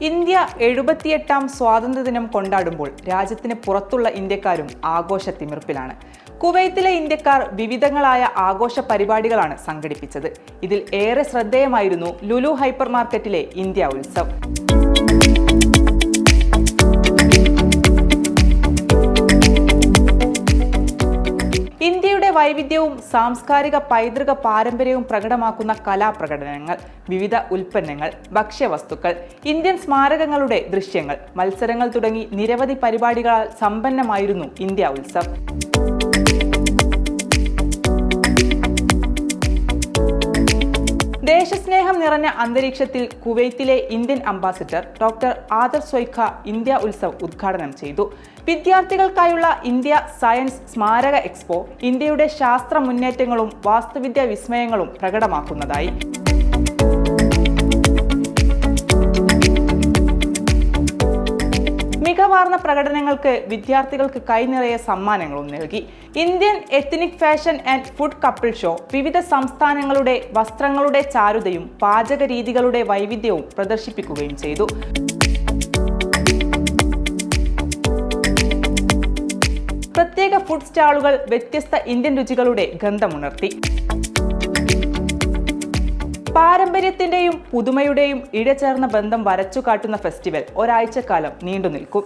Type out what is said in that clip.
India എഴുപത്തിയെട്ടാം സ്വാതന്ത്ര്യദിനം കൊണ്ടാടുമ്പോൾ രാജ്യത്തിന് പുറത്തുള്ള ഇന്ത്യക്കാരും ആഘോഷ തിമിർപ്പിലാണ്. കുവൈത്തിലെ ഇന്ത്യക്കാർ വിവിധങ്ങളായ ആഘോഷ പരിപാടികളാണ് സംഘടിപ്പിച്ചത്. ഇതിൽ ഏറെ ശ്രദ്ധേയമായിരുന്നു ലുലു ഹൈപ്പർ മാർക്കറ്റിലെ ഇന്ത്യ ഉത്സവ്. ഇന്ത്യയുടെ വൈവിധ്യവും സാംസ്കാരിക പൈതൃക പാരമ്പര്യവും പ്രകടമാക്കുന്ന കലാപ്രകടനങ്ങൾ വിവിധ ഉൽപ്പന്നങ്ങൾ ഭക്ഷ്യവസ്തുക്കൾ ഇന്ത്യൻ സ്മാരകങ്ങളുടെ ദൃശ്യങ്ങൾ മത്സരങ്ങൾ തുടങ്ങി നിരവധി പരിപാടികളാൽ സമ്പന്നമായിരുന്നു ഇന്ത്യ ഉത്സവ്. ദേശസ്നേഹം നിറഞ്ഞ അന്തരീക്ഷത്തിൽ കുവൈത്തിലെ Indian ambassador doctor Adarsh Swaika India Utsav ഉദ്ഘാടനം ചെയ്തു. വിദ്യാർത്ഥികൾക്കായുള്ള ഇന്ത്യ സയൻസ് സ്മാരക എക്സ്പോ ഇന്ത്യയുടെ ശാസ്ത്ര മുന്നേറ്റങ്ങളും വാസ്തുവിദ്യ വിസ്മയങ്ങളും പ്രകടമാക്കുന്നതായി. മികവാർന്ന പ്രകടനങ്ങൾക്ക് വിദ്യാർത്ഥികൾക്ക് കൈനിറയെ സമ്മാനങ്ങളും നൽകി. Indian ethnic fashion and food couple show വിവിധ സംസ്ഥാനങ്ങളുടെ വസ്ത്രങ്ങളുടെ ചാരുതയും പാചക രീതികളുടെ വൈവിധ്യവും പ്രദർശിപ്പിക്കുകയും ചെയ്തു. പ്രത്യേക ഫുഡ് സ്റ്റാളുകൾ വ്യത്യസ്ത ഇന്ത്യൻ രുചികളുടെ ഗന്ധമുണർത്തി. പാരമ്പര്യത്തിന്റെയും പുതുമയുടെയും ഇടചേർന്ന ബന്ധം വരച്ചു കാട്ടുന്ന ഫെസ്റ്റിവൽ ഒരാഴ്ചക്കാലം നീണ്ടു നിൽക്കും